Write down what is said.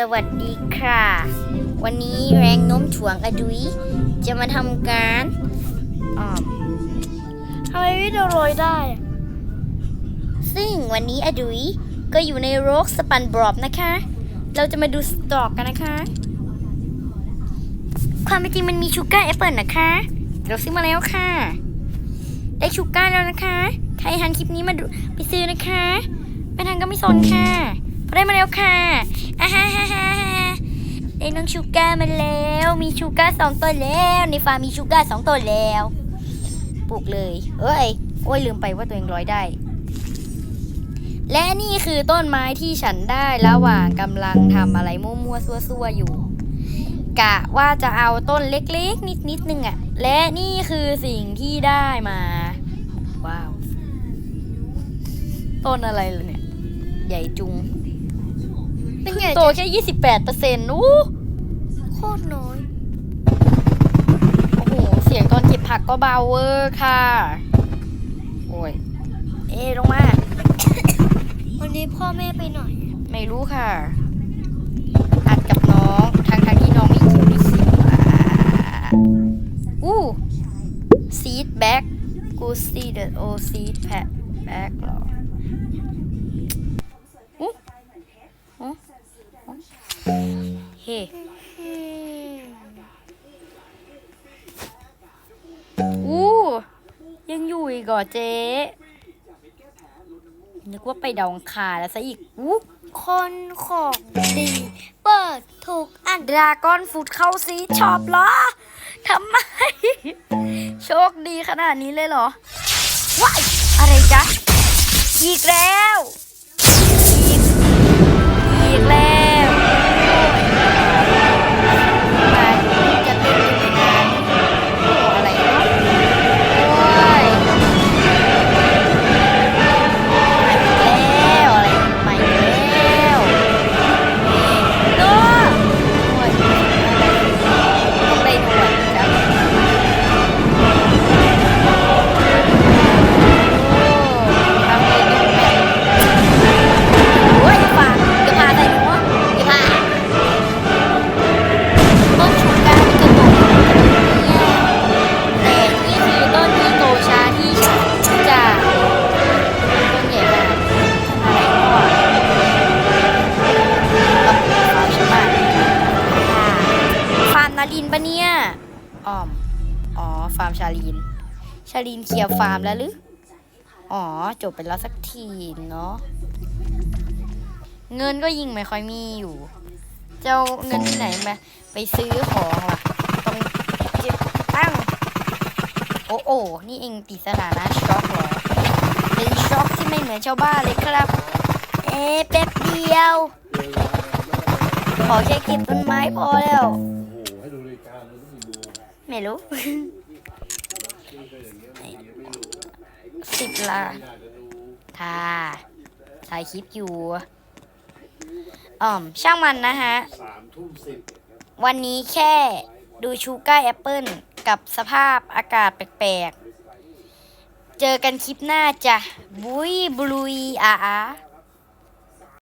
สวัสดีค่ะ วันนี้แรงโน้มถ่วงอดุยจะมาทำการอ่อมทำไมพี่จะโรยได้ ซึ่งวันนี้อดุยก็อยู่ในโรคสปันบรอบนะคะ เราจะมาดูสต็อกกันนะคะ ความเป็นจริงมันมีชูการ์แอปเปิลนะคะ เราซื้อมาแล้วค่ะ ได้ชูการ์แล้วนะคะ ใครทันคลิปนี้มาดูไปซื้อนะคะ ไม่ทันก็ไม่สนค่ะ ได้มาแล้วค่ะอ่าฮ่าฮ่าฮ่าได้น้องชูการ์มาแล้ว มีชูการ์สองตัวแล้วในฟาร์มมีชูการ์สองตัวแล้วปลูกเลย เอ้ยโอ้ยลืมไปว่าตัวเองร้อยได้ และนี่คือต้นไม้ที่ฉันได้ระหว่างกำลังทำอะไรมั่วๆซั่วๆอยู่ กะว่าจะเอาต้นเล็กๆ นิดๆนึงอะ่ะ และนี่คือสิ่งที่ได้มา ว้าว ต้นอะไรล่ะเนี่ย ใหญ่จุง เป็นไงโตแค่ยี่สิบแปดเปอร์เซ็นต์อู้โคตรน้อย โอ้โห เสียงตอนเก็บผักก็เบาเวอร์ค่ะ โอ้ย เอะลงมา วันนี้พ่อแม่ไปหน่อย ไม่รู้ค่ะ อัดกับน้องทางทางๆที่น้องไม่คิวไม่คิวอะอู้ซีดแบ็กกูซีเดโอซีดแพะแบ็กหรออู้อู้อู้ เฮ้อู้ยังอยู่อีกเหรอเจ๊นึกว่าไปดองคาแล้วซะอีกอู้คนของดี เปิดถูกอันดราก้อนฟูดเข้าซีชอปเหรอทำไม โชคดีขนาดนี้เลยเหรอว้ายอะไรจ๊ะ อีกแล้ว นารินปะเนี่ยอ้อม อ๋อ ฟาร์มชาลีน ชาลีนเคลียร์ฟาร์มแล้วหรือ อ๋อ จบไปแล้วสักทีเนาะ เงินก็ยิ่งไม่ค่อยมีอยู่ เจ้าเงินที่ไหนมาไปซื้อของล่ะต้องเก็บตั้งค์โอ้โอ้นี่เองติดสถานะช็อกเหรอเป็นช็อกที่ไม่เหมือนชาวบ้านเลยครับ เอ๊ะแป๊บเดียว ขอแค่เก็บต้นไม้พอแล้ว ไม่รู้สิบละท่าถ่ายคลิปอยู่อ่อมช่างมันนะฮะ วันนี้แค่ดูชูการ์แอปเปิลกับสภาพอากาศแปลกๆ เจอกันคลิปหน้าจ้ะ บุยบลุยอาอา